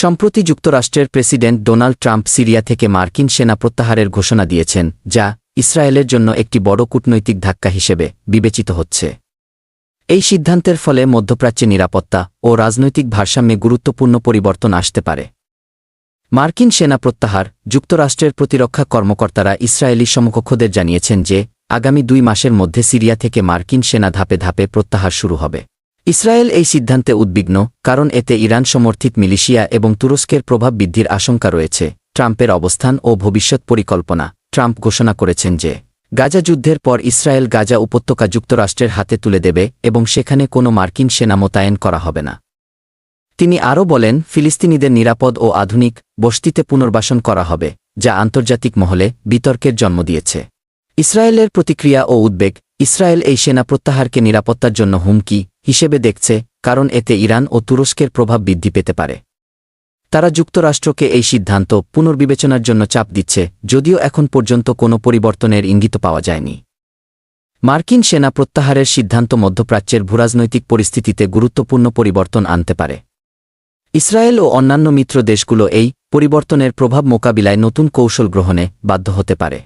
সম্প্রতি যুক্তরাষ্ট্রের president Donald Trump Syria থেকে মার্কিন সেনা প্রত্যাহারের ঘোষণা দিয়েছেন, যা ইসরায়েলের জন্য একটি বড় কূটনৈতিক ধাক্কা হিসেবে বিবেচিত হচ্ছে। এই সিদ্ধান্তের ফলে মধ্যপ্রাচ্যে নিরাপত্তা ও রাজনৈতিক ভারসাম্যে গুরুত্বপূর্ণ পরিবর্তন আসতে পারে। মার্কিন সেনা প্রত্যাহার, যুক্তরাষ্ট্রের প্রতিরক্ষা কর্মকর্তারা ইসরায়েলি সমকক্ষদের জানিয়েছেন যে, আগামী দুই মাসের মধ্যে সিরিয়া থেকে মার্কিন সেনা ধাপে ধাপে প্রত্যাহার শুরু হবে। ইসরায়েল এই সিদ্ধান্তে উদ্বিগ্ন, কারণ এতে ইরান সমর্থিত মিলিশিয়া এবং তুরস্কের প্রভাব বৃদ্ধির আশঙ্কা রয়েছে। ট্রাম্পের অবস্থান ও ভবিষ্যৎ পরিকল্পনা, ট্রাম্প ঘোষণা করেছেন যে, গাজা যুদ্ধের পর ইসরায়েল গাজা উপত্যকা যুক্তরাষ্ট্রের হাতে তুলে দেবে এবং সেখানে কোনো মার্কিন সেনা মোতায়েন করা হবে না। তিনি আরও বলেন, ফিলিস্তিনিদের নিরাপদ ও আধুনিক বস্তিতে পুনর্বাসন করা হবে, যা আন্তর্জাতিক মহলে বিতর্কের জন্ম দিয়েছে। ইসরায়েলের প্রতিক্রিয়া ও উদ্বেগ, ইসরায়েল এই সেনা প্রত্যাহারকে নিরাপত্তার জন্য হুমকি হিসেবে দেখছে, কারণ এতে ইরান ও তুরস্কের প্রভাব বৃদ্ধি পেতে পারে। তারা যুক্তরাষ্ট্রকে এই সিদ্ধান্ত পুনর্বিবেচনার জন্য চাপ দিচ্ছে, যদিও এখন পর্যন্ত কোনো পরিবর্তনের ইঙ্গিত পাওয়া যায়নি। মার্কিন সেনা প্রত্যাহারের সিদ্ধান্ত মধ্যপ্রাচ্যের ভূরাজনৈতিক পরিস্থিতিতে গুরুত্বপূর্ণ পরিবর্তন আনতে পারে। ইসরায়েল ও অন্যান্য মিত্র দেশগুলো এই পরিবর্তনের প্রভাব মোকাবিলায় নতুন কৌশল গ্রহণে বাধ্য হতে পারে।